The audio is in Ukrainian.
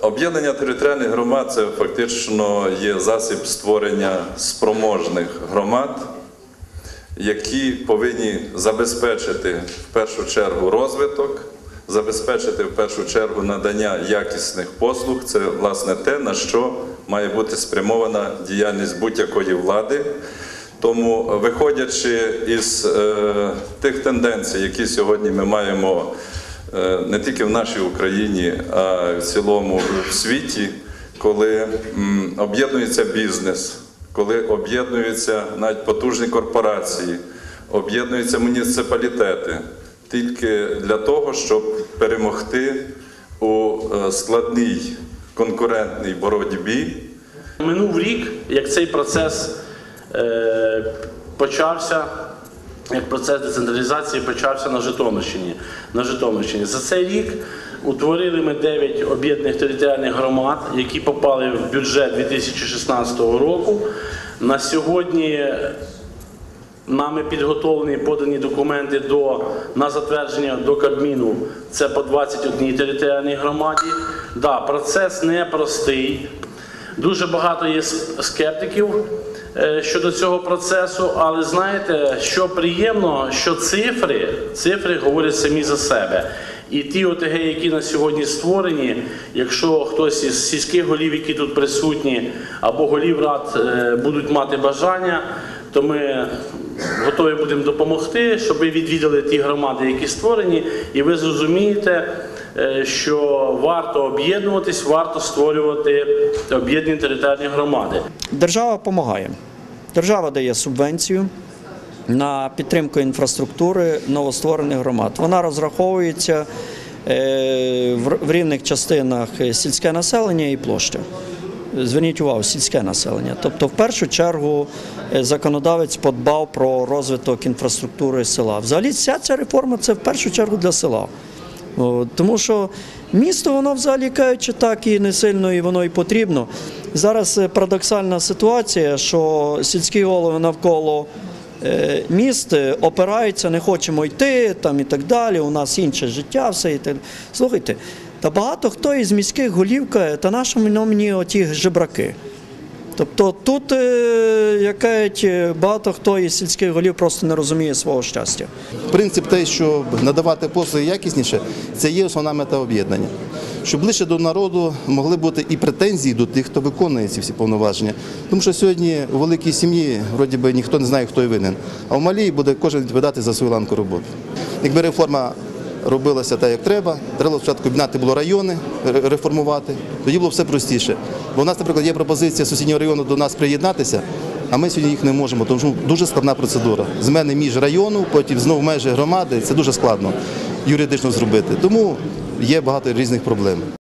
Об'єднання територіальних громад це фактично є засіб створення спроможних громад, які повинні забезпечити в першу чергу розвиток, забезпечити в першу чергу надання якісних послуг. Це власне те, на що має бути спрямована діяльність будь-якої влади. Тому, виходячи із е, тих тенденцій, які сьогодні ми маємо не тільки в нашій Україні, а в цілому в світі, коли об'єднується бізнес, коли об'єднуються навіть потужні корпорації, об'єднуються муніципалітети тільки для того, щоб перемогти у е, складній конкурентній боротьбі. Минув рік, як цей процес е, почався, як процес децентралізації почався на Житомирщині. На Житомирщині. За цей рік утворили ми 9 об'єднаних територіальних громад, які попали в бюджет 2016 року. На сьогодні Нами підготовлені подані документи до, на затвердження до Кабміну. Це по 21 територіальній громаді. Да, процес непростий. Дуже багато є скептиків щодо цього процесу, але знаєте, що приємно, що цифри, цифри говорять самі за себе. І ті ОТГ, які на сьогодні створені, якщо хтось із сільських голів, які тут присутні, або голів рад е, будуть мати бажання, то ми готові будемо допомогти, щоб ви відвідали ті громади, які створені, і ви зрозумієте, е, що варто об'єднуватись, варто створювати об'єднані територіальні громади. Держава допомагає. Держава дає субвенцію на підтримку інфраструктури новостворених громад. Вона розраховується е, в рівних частинах сільське населення і площа. Зверніть увагу, сільське населення. Тобто, в першу чергу, е, законодавець подбав про розвиток інфраструктури села. Взагалі, вся ця реформа це в першу чергу для села. Тому що місто, воно взагалі кажучи, так і не сильно і воно і потрібно. Зараз е, парадоксальна ситуація, що сільські голови навколо е, міст е, опираються, не хочемо йти там і так далі. У нас інше життя, все і так. Слухайте, та багато хто із міських голів каже, та нашому мені оті жебраки. Тобто тут, е, як е, багато хто із сільських голів просто не розуміє свого щастя. Принцип те, щоб надавати послуги якісніше, це є основна мета об'єднання. Щоб ближче до народу могли бути і претензії до тих, хто виконує ці всі повноваження. Тому що сьогодні у великій сім'ї вроді би ніхто не знає, хто і винен. А в малій буде кожен відповідати за свою ланку роботи. Якби реформа робилася так, як треба, треба спочатку об'єднати було райони, реформувати, тоді було все простіше. Бо у нас, наприклад, є пропозиція сусіднього району до нас приєднатися. А ми сьогодні їх не можемо, тому що дуже складна процедура. Змени між району, потім знову межі громади. Це дуже складно юридично зробити. Тому є багато різних проблем.